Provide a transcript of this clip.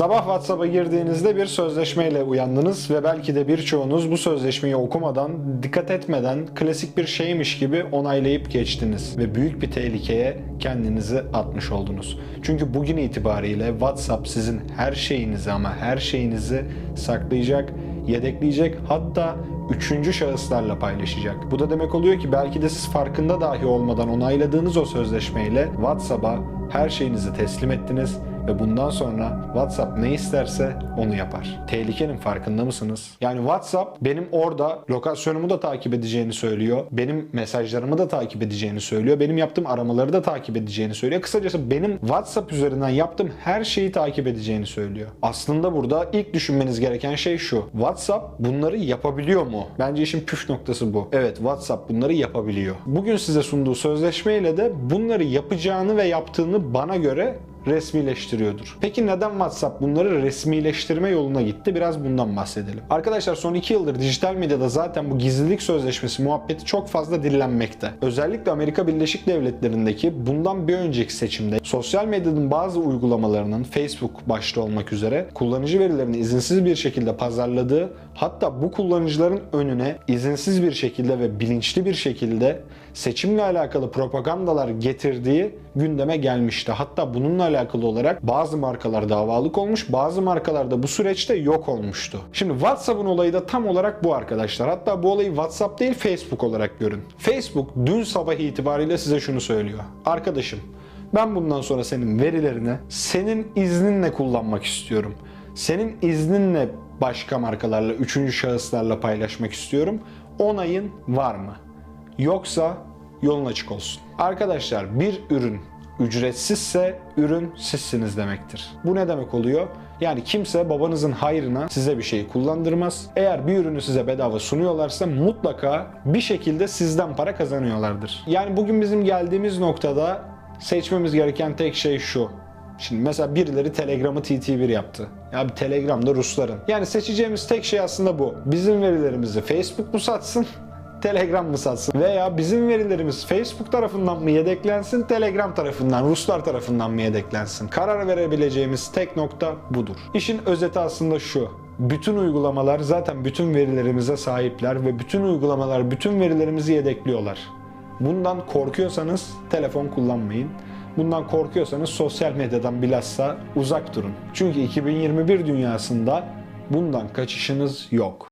Sabah WhatsApp'a girdiğinizde bir sözleşmeyle uyandınız ve belki de birçoğunuz bu sözleşmeyi okumadan, dikkat etmeden klasik bir şeymiş gibi onaylayıp geçtiniz ve büyük bir tehlikeye kendinizi atmış oldunuz. Çünkü bugün itibariyle WhatsApp sizin her şeyinizi ama her şeyinizi saklayacak, yedekleyecek hatta üçüncü şahıslarla paylaşacak. Bu da demek oluyor ki belki de siz farkında dahi olmadan onayladığınız o sözleşmeyle WhatsApp'a her şeyinizi teslim ettiniz ve bundan sonra WhatsApp ne isterse onu yapar. Tehlikenin farkında mısınız? Yani WhatsApp benim orada lokasyonumu da takip edeceğini söylüyor. Benim mesajlarımı da takip edeceğini söylüyor. Benim yaptığım aramaları da takip edeceğini söylüyor. Kısacası benim WhatsApp üzerinden yaptığım her şeyi takip edeceğini söylüyor. Aslında burada ilk düşünmeniz gereken şey şu. WhatsApp bunları yapabiliyor mu? Bence işin püf noktası bu. Evet WhatsApp bunları yapabiliyor. Bugün size sunduğu sözleşmeyle de bunları yapacağını ve yaptığını bana göre resmileştiriyordur. Peki neden WhatsApp bunları resmileştirme yoluna gitti? Biraz bundan bahsedelim. Arkadaşlar son 2 yıldır dijital medyada zaten bu gizlilik sözleşmesi muhabbeti çok fazla dillenmekte. Özellikle Amerika Birleşik Devletleri'ndeki bundan bir önceki seçimde sosyal medyanın bazı uygulamalarının Facebook başta olmak üzere kullanıcı verilerini izinsiz bir şekilde pazarladığı hatta bu kullanıcıların önüne izinsiz bir şekilde ve bilinçli bir şekilde seçimle alakalı propagandalar getirdiği gündeme gelmişti. Hatta bununla alakalı olarak bazı markalar davalık olmuş, bazı markalar da bu süreçte yok olmuştu. Şimdi WhatsApp'ın olayı da tam olarak bu arkadaşlar. Hatta bu olayı WhatsApp değil Facebook olarak görün. Facebook dün sabah itibariyle size şunu söylüyor. Arkadaşım ben bundan sonra senin verilerini senin izninle kullanmak istiyorum. Senin izninle başka markalarla, üçüncü şahıslarla paylaşmak istiyorum. Onayın var mı? Yoksa yolun açık olsun. Arkadaşlar bir ürün ücretsizse ürün sizsiniz demektir. Bu ne demek oluyor? Yani kimse babanızın hayrına size bir şey kullandırmaz. Eğer bir ürünü size bedava sunuyorlarsa mutlaka bir şekilde sizden para kazanıyorlardır. Yani bugün bizim geldiğimiz noktada seçmemiz gereken tek şey şu. Şimdi mesela birileri Telegram'ı TT1 yaptı. Ya bir Telegram da Rusların. Yani seçeceğimiz tek şey aslında bu. Bizim verilerimizi Facebook mu satsın? Telegram mı satsın? Veya bizim verilerimiz Facebook tarafından mı yedeklensin, Telegram tarafından, Ruslar tarafından mı yedeklensin? Karar verebileceğimiz tek nokta budur. İşin özeti aslında şu. Bütün uygulamalar zaten bütün verilerimize sahipler ve bütün uygulamalar bütün verilerimizi yedekliyorlar. Bundan korkuyorsanız telefon kullanmayın. Bundan korkuyorsanız sosyal medyadan bilhassa uzak durun. Çünkü 2021 dünyasında bundan kaçışınız yok.